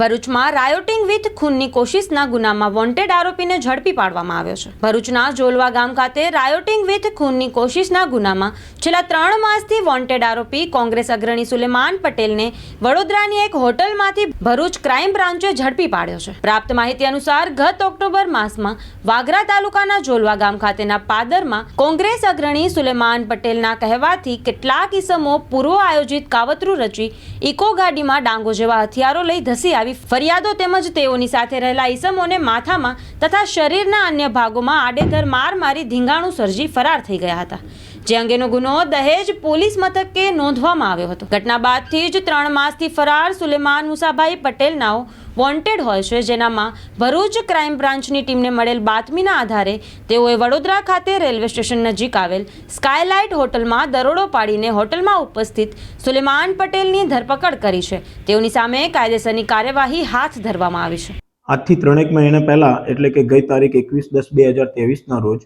ભરૂચમાં rioting with ખૂનની કોશિશના ગુનામાં wanted આરોપીને ઝડપી પાડવામાં આવ્યો છે. ભરૂચના જોલવા ગામ ખાતે રાયોટિંગ વિથ ખૂનની કોશિશના ગુનામાં છેલ્લા ત્રણ માસથી વોન્ટેડ આરોપી કોંગ્રેસ અગ્રણી સુલેમાન પટેલને વડોદરાની એક હોટલમાંથી ભરૂચ ક્રાઇમ બ્રાન્ચે ઝડપી પાડ્યો છે. પ્રાપ્ત માહિતી અનુસાર ગત ઓક્ટોબર માસમાં વાગરા તાલુકાના જોલવા ગામ ખાતેના પાદરમાં કોંગ્રેસ અગ્રણી સુલેમાન પટેલના કહેવાથી કેટલાક ઇસમો પૂર્વ આયોજિત કાવતરું રચી ઇકો ગાડીમાં ડાંગો જેવા હથિયારો લઈ ધસી આવી ફરિયાદો તેમજ તેઓની સાથે રહેલા ઈસમોને માથામાં તથા શરીરના અન્ય ભાગોમાં આડેધર માર મારી ધીંગાણું સર્જી ફરાર થઈ ગયા હતા. જે અંગેનો ગુનો દહેજ પોલીસ મથકે નોંધવામાં આવ્યો હતો. ઘટના બાદથી જ ત્રણ માસથી ફરાર સુલેમાન મુસાભાઈ પટેલ નાઓ વોન્ટેડ હોય છે. જેનામાં ભરૂચ ક્રાઇમ બ્રાન્ચની ટીમને મળેલ બાતમીના આધારે તેઓએ વડોદરા ખાતે રેલવે સ્ટેશન નજીક આવેલ સ્કાયલાઇટ હોટલમાં દરોડો પાડીને હોટલમાં ઉપસ્થિત સુલેમાન પટેલની ધરપકડ કરી છે. તેઓની સામે કાયદેસરની કાર્યવાહી હાથ ધરવામાં આવી છે. આજથી ત્રણેક મહિના પહેલાં, એટલે કે ગઈ તારીખ એકવીસ દસ બે હજાર ત્રેવીસના રોજ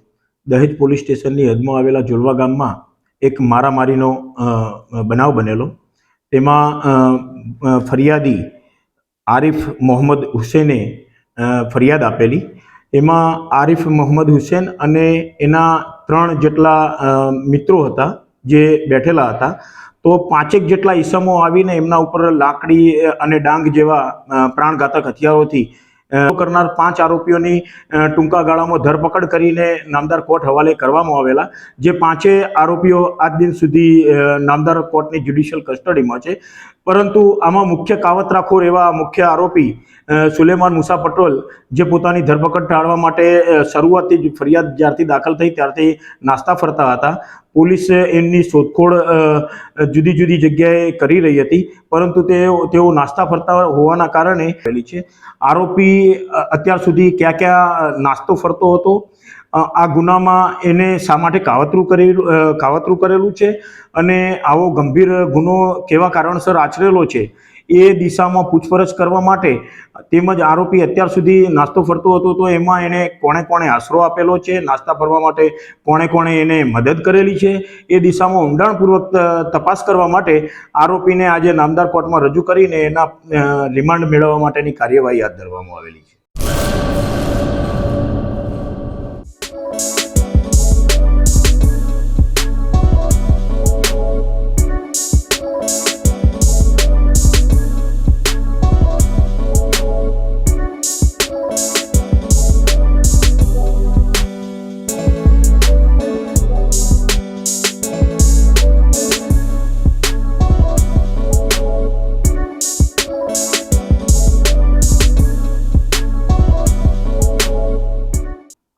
દહેજ પોલીસ સ્ટેશનની હદમાં આવેલા જોલવા ગામમાં એક મારામારીનો બનાવ બનેલો. તેમાં ફરિયાદી આરિફ મોહમ્મદ હુસેને ફરિયાદ આપેલી. એમાં આરિફ મોહમ્મદ હુસેન અને એના ત્રણ જેટલા મિત્રો હતા જે બેઠેલા હતા, તો પાંચેક જેટલા ઈસમો આવીને એમના ઉપર લાકડી અને ડાંગ જેવા પ્રાણઘાતક હથિયારોથી કરનાર પાંચ આરોપીઓની ટૂંકા ગાળામાં ધરપકડ કરીને નામદાર કોર્ટ હવાલે કરવામાં આવેલા. જે પાંચે આરોપીઓ આજ દિન સુધી નામદાર કોર્ટની જ્યુડિશિયલ કસ્ટડીમાં છે. પરંતુ આમાં મુખ્ય કાવતરાખોર એવા મુખ્ય આરોપી સુલેમાન મુસા પટોલ, જે પોતાની ધરપકડ ટાળવા માટે શરૂઆતથી જ ફરિયાદ જ્યારથી દાખલ થઈ ત્યારથી નાસ્તા ફરતા હતા. પોલીસ એમની શોધખોળ જુદી જુદી જગ્યાએ કરી રહી હતી, પરંતુ તેઓ તેઓ નાસ્તા ફરતા હોવાના કારણે થયેલી છે. આરોપી અત્યાર સુધી ક્યાં ક્યાં નાસ્તો ફરતો હતો આ ગુનામાં એને શા માટે કાવતરું કરી કાવતરું કરેલું છે, અને આવો ગંભીર ગુનો કેવા કારણસર આચરેલો છે એ દિશામાં પૂછપરછ કરવા માટે તેમજ આરોપી અત્યાર સુધી નાસ્તો ફરતો હતો, તો એમાં એને કોણે કોણે આશરો આપેલો છે, નાસ્તા ફરવા માટે કોણે કોણે એને મદદ કરેલી છે, એ દિશામાં ઊંડાણપૂર્વક તપાસ કરવા માટે આરોપીને આજે નામદાર કોર્ટમાં રજૂ કરીને એના રિમાન્ડ મેળવવા માટેની કાર્યવાહી હાથ ધરવામાં આવેલી છે.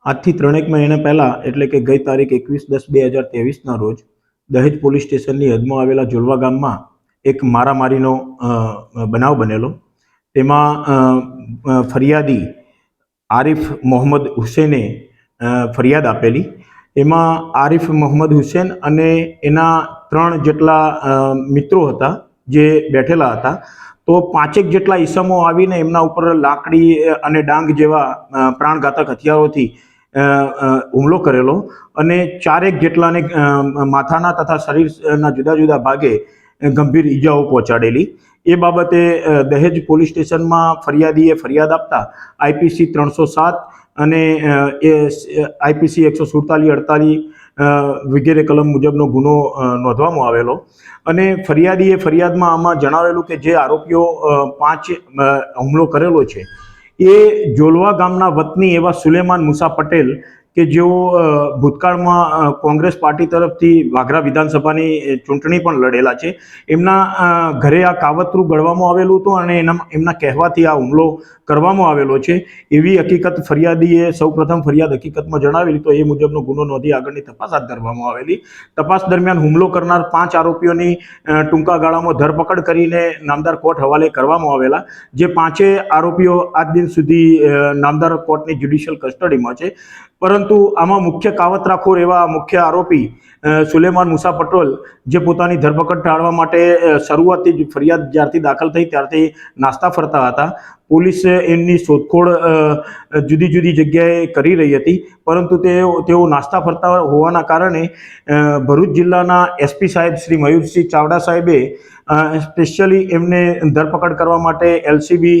આજથી ત્રણેક મહિના પહેલાં, એટલે કે ગઈ તારીખ એકવીસ દસ બે હજાર ત્રેવીસના રોજ, દહેજ પોલીસ સ્ટેશનની હદમાં આવેલા જોલવા ગામમાં એક મારામારીનો બનાવ બનેલો. તેમાં ફરિયાદી આરિફ મોહમ્મદ હુસેને ફરિયાદ આપેલી. એમાં આરિફ મોહમ્મદ હુસેન અને એના ત્રણ જેટલા મિત્રો હતા, જે બેઠેલા હતા, તો પાંચેક જેટલા ઈસમો આવીને એમના ઉપર લાકડી અને ડાંગ જેવા પ્રાણઘાતક હથિયારોથી હુમલો કરેલો અને ચારેક જેટલાને માથાના તથા શરીરના જુદા જુદા ભાગે ગંભીર ઈજાઓ પહોંચાડેલી. એ બાબતે દહેજ પોલીસ સ્ટેશનમાં ફરિયાદીએ ફરિયાદ આપતા આઈપીસી ત્રણસો સાત અને એ આઈપીસી એકસો સુડતાલીસ અડતાલીસ વગેરે કલમ મુજબનો ગુનો નોંધવામાં આવેલો. અને ફરિયાદીએ ફરિયાદમાં આમાં જણાવેલું કે જે આરોપીઓ પાંચ હુમલો કરેલો છે એ જોલવા ગામના વતની એવા સુલેમાન મુસા પટેલ કે જેઓ ભૂતકાળમાં કોંગ્રેસ પાર્ટી તરફથી વાઘરા વિધાનસભાની ચૂંટણી પણ લડેલા છે. એમના ઘરે આ કાવતરું ગળવામાં આવેલું હતું અને એના, એમના કહેવાથી આ હુમલો કરવામાં આવેલો છે. એવી હકીકત ફરિયાદીએ સૌપ્રથમ ફરિયાદ હકીકતમાં જણાવેલી તો એ મુજબનો ગુનો નોંધી આગળની તપાસ હાથ ધરવામાં આવેલી. તપાસ દરમિયાન હુમલો કરનાર પાંચ આરોપીઓની ટૂંકા ગાળામાં ધરપકડ કરીને નામદાર કોર્ટ હવાલે કરવામાં આવેલા, જે પાંચે આરોપીઓ આજ દિન સુધી નામદાર કોર્ટની જ્યુડિશિયલ કસ્ટડીમાં છે. પરંતુ આમાં મુખ્ય કાવતરાખોર એવા મુખ્ય આરોપી સુલેમાન મુસા પટોલ, જે પોતાની ધરપકડ ટાળવા માટે શરૂઆતથી જ ફરિયાદ જ્યારથી દાખલ થઈ ત્યારથી નાસ્તા ફરતા હતા. પોલીસ એમની શોધખોળ જુદી જુદી જગ્યાએ કરી રહી હતી, પરંતુ તેઓ તેઓ નાસ્તા ફરતા હોવાના કારણે ભરૂચ જિલ્લાના એસપી સાહેબ શ્રી મયુરસિંહ ચાવડા સાહેબે સ્પેશિયલી એમને ધરપકડ કરવા માટે એલસીબી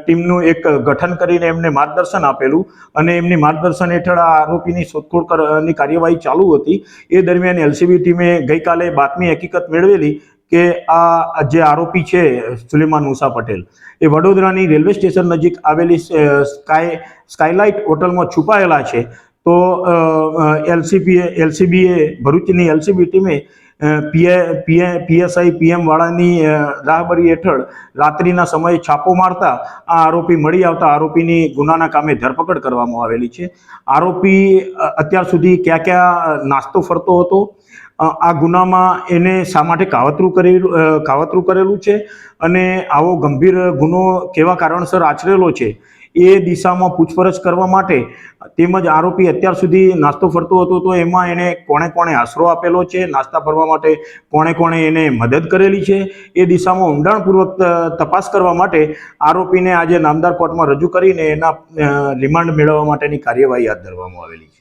ટીમનું એક ગઠન કરીને એમને માર્ગદર્શન આપેલું અને એમની માર્ગદર્શન હેઠળ આ આરોપીની શોધખોળ કરવાની કાર્યવાહી ચાલુ હતી. એ દરમિયાન એલસીબી ટીમે ગઈકાલે બાતમી હકીકત મેળવેલી કે આ જે આરોપી છે, સુલેમાન મુસા પટેલ, એ વડોદરાની રેલવે સ્ટેશન નજીક આવેલી સ્કાય, સ્કાયલાઇટ હોટલમાં છુપાયેલા છે. તો એલસીબીએ એલસીબીએ, ભરૂચની એલસીબી ટીમે પીએ પીએ, પીએસઆઈ પીએમ વાળાની રાહબરી હેઠળ રાત્રિના સમયે છાપો મારતા આ આરોપી મળી આવતા આરોપીની ગુનાના કામે ધરપકડ કરવામાં આવેલી છે. આરોપી અત્યાર સુધી ક્યાં ક્યાં નાસ્તો ફરતો હતો? આ ગુનામાં એને શા માટે કાવતરું કરેલું કાવતરું કરેલું છે? અને આવો ગંભીર ગુનો કેવા કારણસર આચરેલો છે? એ દિશામાં પૂછપરછ કરવા માટે તેમજ આરોપી અત્યાર સુધી નાસ્તો ફરતો હતો, તો એમાં એને કોણે કોણે આશરો આપેલો છે, નાસ્તા ફરવા માટે કોણે કોણે એને મદદ કરેલી છે, એ દિશામાં ઊંડાણપૂર્વક તપાસ કરવા માટે આરોપીને આજે નામદાર કોર્ટમાં રજૂ કરીને એના રિમાન્ડ મેળવવા માટેની કાર્યવાહી હાથ ધરવામાં આવેલી છે.